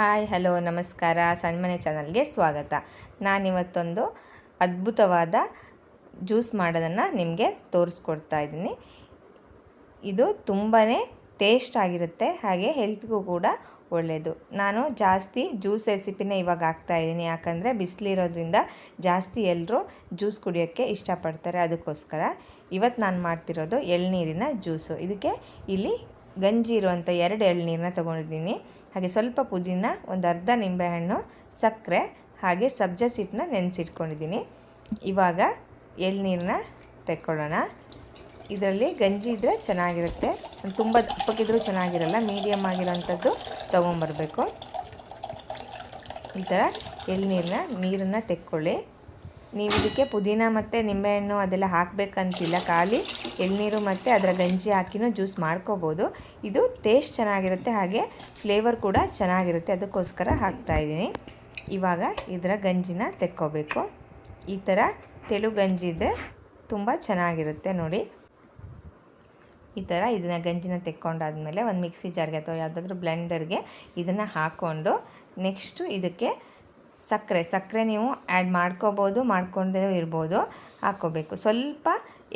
Hi, hello, ನಮಸ್ಕಾರ. ಸಣ್ಮನೆ ಚಾನಲ್ಗೆ ಸ್ವಾಗತ. ನಾನಿವತ್ತೊಂದು ಅದ್ಭುತವಾದ ಜ್ಯೂಸ್ ಮಾಡೋದನ್ನು ನಿಮಗೆ ತೋರಿಸ್ಕೊಡ್ತಾ ಇದ್ದೀನಿ. ಇದು ತುಂಬಾ ಟೇಸ್ಟ್ ಆಗಿರುತ್ತೆ, ಹಾಗೆ ಹೆಲ್ತ್ಗೂ ಕೂಡ ಒಳ್ಳೆಯದು ನಾನು ಜಾಸ್ತಿ ಜ್ಯೂಸ್ ರೆಸಿಪಿನೇ ಇವಾಗ ಹಾಕ್ತಾಯಿದ್ದೀನಿ ಯಾಕಂದರೆ ಬಿಸಿಲಿರೋದ್ರಿಂದ ಜಾಸ್ತಿ ಎಲ್ಲರೂ ಜ್ಯೂಸ್ ಕುಡಿಯೋಕ್ಕೆ ಇಷ್ಟಪಡ್ತಾರೆ. ಅದಕ್ಕೋಸ್ಕರ ಇವತ್ತು ನಾನು ಮಾಡ್ತಿರೋದು ಎಳ್ನೀರಿನ ಜ್ಯೂಸು. ಇದಕ್ಕೆ ಇಲ್ಲಿ ಗಂಜಿ ಇರುವಂಥ ಎರಡು ಎಳ್ನೀರನ್ನ ತೊಗೊಂಡಿದ್ದೀನಿ. ಹಾಗೆ ಸ್ವಲ್ಪ ಪುದೀನ, ಒಂದು ಅರ್ಧ ನಿಂಬೆಹಣ್ಣು, ಸಕ್ಕರೆ, ಹಾಗೆ ಸಬ್ಜಾ ಸಿಟ್ಟನ್ನ ನೆನೆಸಿಟ್ಕೊಂಡಿದ್ದೀನಿ. ಇವಾಗ ಎಳ್ನೀರನ್ನ ತೆಕ್ಕೊಳ್ಳೋಣ. ಇದರಲ್ಲಿ ಗಂಜಿ ಇದ್ದರೆ ಚೆನ್ನಾಗಿರುತ್ತೆ. ತುಂಬ ದಪ್ಪಕ್ಕಿದ್ರೂ ಚೆನ್ನಾಗಿರಲ್ಲ ಮೀಡಿಯಮ್ ಆಗಿರೋಂಥದ್ದು ತೊಗೊಂಬರ್ಬೇಕು. ಈ ಥರ ಎಳ್ನೀರನ್ನ ನೀರನ್ನು ತೆಕ್ಕೊಳ್ಳಿ. ನೀವು ಇದಕ್ಕೆ ಪುದೀನ ಮತ್ತು ನಿಂಬೆಹಣ್ಣು ಅದೆಲ್ಲ ಹಾಕಬೇಕಂತಿಲ್ಲ. ಖಾಲಿ ಎಳ್ನೀರು ಮತ್ತು ಅದರ ಗಂಜಿ ಹಾಕಿನೂ ಜ್ಯೂಸ್ ಮಾಡ್ಕೋಬೋದು. ಇದು ಟೇಸ್ಟ್ ಚೆನ್ನಾಗಿರುತ್ತೆ, ಹಾಗೆ ಫ್ಲೇವರ್ ಕೂಡ ಚೆನ್ನಾಗಿರುತ್ತೆ. ಅದಕ್ಕೋಸ್ಕರ ಹಾಕ್ತಾಯಿದ್ದೀನಿ ಇವಾಗ ಇದರ ಗಂಜಿನ ತೆಕ್ಕೋಬೇಕು. ಈ ಥರ ತೆಳು ಗಂಜಿ ಇದ್ದರೆ ತುಂಬ ಚೆನ್ನಾಗಿರುತ್ತೆ ನೋಡಿ. ಈ ಥರ ಇದನ್ನು ಗಂಜಿನ ತೆಕ್ಕೊಂಡಾದಮೇಲೆ ಒಂದು ಮಿಕ್ಸಿ ಜಾರ್ಗೆ ಅಥವಾ ಯಾವುದಾದ್ರೂ ಬ್ಲೆಂಡರ್ಗೆ ಇದನ್ನು ಹಾಕ್ಕೊಂಡು ನೆಕ್ಸ್ಟು ಇದಕ್ಕೆ ಸಕ್ಕರೆ ಸಕ್ಕರೆ ನೀವು ಆ್ಯಡ್ ಮಾಡ್ಕೋಬೋದು, ಮಾಡ್ಕೊಂಡೇ ಇರ್ಬೋದು, ಹಾಕ್ಕೋಬೇಕು. ಸ್ವಲ್ಪ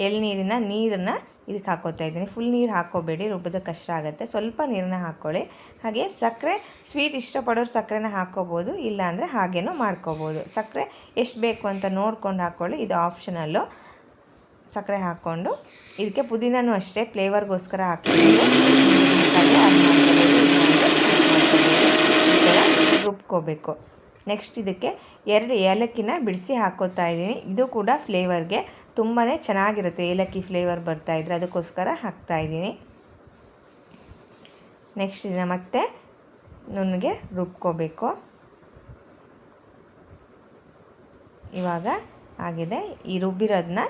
ಎಳ್ನೀರಿನ, ನೀರನ್ನು ಇದಕ್ಕೆ ಹಾಕೋತಾ ಇದ್ದೀನಿ. ಫುಲ್ ನೀರು ಹಾಕೋಬೇಡಿ ರುಬ್ಬದ ಕಷ್ಟ ಆಗುತ್ತೆ. ಸ್ವಲ್ಪ ನೀರನ್ನ ಹಾಕ್ಕೊಳ್ಳಿ. ಹಾಗೆ ಸಕ್ಕರೆ ಸ್ವೀಟ್ ಇಷ್ಟಪಡೋರು ಸಕ್ಕರೆನ ಹಾಕ್ಕೋಬೋದು, ಇಲ್ಲಾಂದರೆ ಹಾಗೇನೂ ಮಾಡ್ಕೋಬೋದು. ಸಕ್ಕರೆ ಎಷ್ಟು ಬೇಕು ಅಂತ ನೋಡ್ಕೊಂಡು ಹಾಕ್ಕೊಳ್ಳಿ. ಇದು ಆಪ್ಷನಲ್ಲು ಸಕ್ಕರೆ ಹಾಕ್ಕೊಂಡು ಇದಕ್ಕೆ ಪುದೀನೂ ಅಷ್ಟೇ, ಫ್ಲೇವರ್ಗೋಸ್ಕರ ಹಾಕ್ಕೊಂಡು ರುಬ್ಕೋಬೇಕು. ನೆಕ್ಸ್ಟ್ ಇದಕ್ಕೆ ಎರಡು ಏಲಕ್ಕಿನ ಬಿಡಿಸಿ ಹಾಕೋತಾ ಇದ್ದೀನಿ. ಇದು ಕೂಡ ಫ್ಲೇವರ್ಗೆ ತುಂಬಾ ಚೆನ್ನಾಗಿರುತ್ತೆ ಏಲಕ್ಕಿ ಫ್ಲೇವರ್ ಬರ್ತಾಯಿದ್ರೆ ಅದಕ್ಕೋಸ್ಕರ ಹಾಕ್ತಾ ಇದ್ದೀನಿ. ನೆಕ್ಸ್ಟ್ ಇದನ್ನು ಮತ್ತೆ ನುಣ್ಣಗೆ ರುಬ್ಕೋಬೇಕು. ಇವಾಗ ಆಗಿದೆ. ಈ ರುಬ್ಬಿರೋದನ್ನ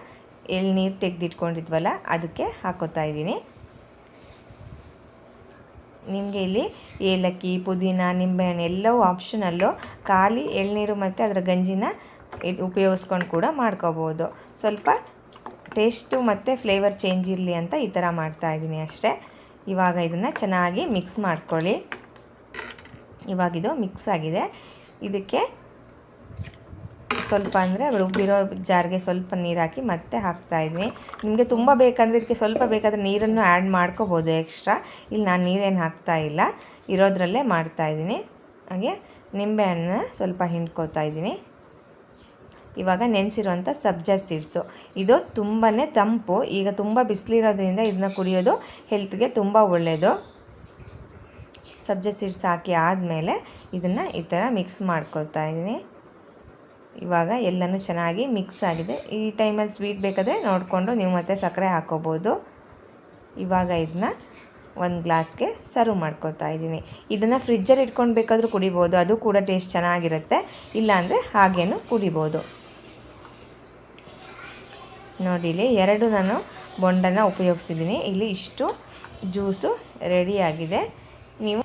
ಎಳ್ನೀರು ತೆಗೆದಿಟ್ಕೊಂಡಿದ್ವಲ್ಲ, ಅದಕ್ಕೆ ಹಾಕೋತಾ ಇದ್ದೀನಿ. ನಿಮಗೆ ಇಲ್ಲಿ ಏಲಕ್ಕಿ, ಪುದೀನ, ನಿಂಬೆಹಣ್ಣು ಎಲ್ಲವೂ ಆಪ್ಷನಲ್ಲು ಖಾಲಿ ಎಳ್ನೀರು ಮತ್ತು ಅದರ ಗಂಜಿನ ಉಪಯೋಗಿಸ್ಕೊಂಡು ಕೂಡ ಮಾಡ್ಕೋಬೋದು. ಸ್ವಲ್ಪ ಟೇಸ್ಟು ಮತ್ತು ಫ್ಲೇವರ್ ಚೇಂಜ್ ಇರಲಿ ಅಂತ ಈ ಥರ ಮಾಡ್ತಾಯಿದ್ದೀನಿ ಅಷ್ಟೇ. ಇವಾಗ ಇದನ್ನು ಚೆನ್ನಾಗಿ ಮಿಕ್ಸ್ ಮಾಡ್ಕೊಳ್ಳಿ. ಇವಾಗಿದು ಮಿಕ್ಸ್ ಆಗಿದೆ. ಇದಕ್ಕೆ ಸ್ವಲ್ಪ ಅಂದರೆ ರುಬ್ಬಿರೋ ಜಾರ್ಗೆ ಸ್ವಲ್ಪ ನೀರು ಹಾಕಿ ಮತ್ತೆ ಹಾಕ್ತಾಯಿದ್ದೀನಿ ನಿಮಗೆ ತುಂಬ ಬೇಕಂದರೆ ಇದಕ್ಕೆ ಸ್ವಲ್ಪ ಬೇಕಾದರೆ ನೀರನ್ನು ಆ್ಯಡ್ ಮಾಡ್ಕೋಬೋದು ಎಕ್ಸ್ಟ್ರಾ ಇಲ್ಲಿ ನಾನು ನೀರೇನು ಹಾಕ್ತಾ ಇಲ್ಲ. ಇರೋದ್ರಲ್ಲೇ ಮಾಡ್ತಾಯಿದ್ದೀನಿ ಹಾಗೆ ನಿಂಬೆಹಣ್ಣು ಸ್ವಲ್ಪ ಹಿಂಡ್ಕೋತಾ ಇದ್ದೀನಿ. ಇವಾಗ ನೆನೆಸಿರುವಂಥ ಸಬ್ಜಾ ಸೀಡ್ಸು. ಇದು ತುಂಬಾ ತಂಪು. ಈಗ ತುಂಬ ಬಿಸಿಲಿರೋದ್ರಿಂದ ಇದನ್ನ ಕುಡಿಯೋದು ಹೆಲ್ತ್ಗೆ ತುಂಬ ಒಳ್ಳೆಯದು ಸಬ್ಜಾ ಸೀಡ್ಸ್ ಹಾಕಿ ಆದಮೇಲೆ ಇದನ್ನು ಈ ಥರ ಮಿಕ್ಸ್ ಮಾಡ್ಕೊಳ್ತಾ ಇದ್ದೀನಿ. ಇವಾಗ ಎಲ್ಲನೂ ಚೆನ್ನಾಗಿ ಮಿಕ್ಸ್ ಆಗಿದೆ. ಈ ಟೈಮಲ್ಲಿ ಸ್ವೀಟ್ ಬೇಕಾದರೆ ನೋಡಿಕೊಂಡು ನೀವು ಮತ್ತೆ ಸಕ್ಕರೆ ಹಾಕೋಬೋದು. ಇವಾಗ ಇದನ್ನ ಒಂದು ಗ್ಲಾಸ್ಗೆ ಸರ್ವ್ ಮಾಡ್ಕೊತಾ ಇದ್ದೀನಿ. ಇದನ್ನು ಫ್ರಿಜ್ಜಲ್ಲಿ ಇಟ್ಕೊಂಡು ಬೇಕಾದರೂ ಕುಡಿಬೋದು. ಅದು ಕೂಡ ಟೇಸ್ಟ್ ಚೆನ್ನಾಗಿರುತ್ತೆ. ಇಲ್ಲಾಂದರೆ ಹಾಗೇನು ಕುಡಿಬೋದು. ನೋಡಿ, ಇಲ್ಲಿ ಎರಡು ನಾನು ಬೊಂಡನ್ನು ಉಪಯೋಗಿಸಿದ್ದೀನಿ. ಇಲ್ಲಿ ಇಷ್ಟು ಜ್ಯೂಸು ರೆಡಿಯಾಗಿದೆ ನೀವು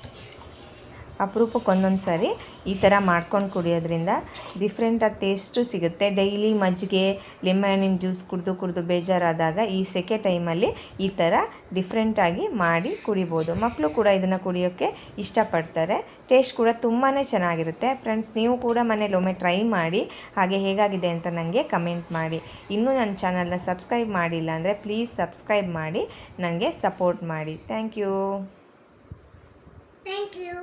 ಅಪರೂಪಕ್ಕೆ ಒಂದೊಂದು ಸಾರಿ ಈ ಥರ ಮಾಡ್ಕೊಂಡು ಕುಡಿಯೋದ್ರಿಂದ ಡಿಫ್ರೆಂಟಾಗಿ ಟೇಸ್ಟು ಸಿಗುತ್ತೆ. ಡೈಲಿ ಮಜ್ಜಿಗೆ ಲೆಮನಿನ ಜ್ಯೂಸ್ ಕುಡಿದು ಕುಡಿದು ಬೇಜಾರಾದಾಗ ಈ ಸೆಕೆ ಟೈಮಲ್ಲಿ ಈ ಥರ ಡಿಫ್ರೆಂಟಾಗಿ ಮಾಡಿ ಕುಡಿಬೋದು. ಮಕ್ಕಳು ಕೂಡ ಇದನ್ನು ಕುಡಿಯೋಕ್ಕೆ ಇಷ್ಟಪಡ್ತಾರೆ. ಟೇಸ್ಟ್ ಕೂಡ ತುಂಬಾ ಚೆನ್ನಾಗಿರುತ್ತೆ. ಫ್ರೆಂಡ್ಸ್ ನೀವು ಕೂಡ ಮನೇಲಿ ಒಮ್ಮೆ ಟ್ರೈ ಮಾಡಿ ಹಾಗೆ ಹೇಗಾಗಿದೆ ಅಂತ ನನಗೆ ಕಮೆಂಟ್ ಮಾಡಿ. ಇನ್ನೂ ನನ್ನ ಚಾನಲ್ನ ಸಬ್ಸ್ಕ್ರೈಬ್ ಮಾಡಿಲ್ಲ ಅಂದರೆ ಪ್ಲೀಸ್ ಸಬ್ಸ್ಕ್ರೈಬ್ ಮಾಡಿ ನನಗೆ ಸಪೋರ್ಟ್ ಮಾಡಿ. Thank you Thank you.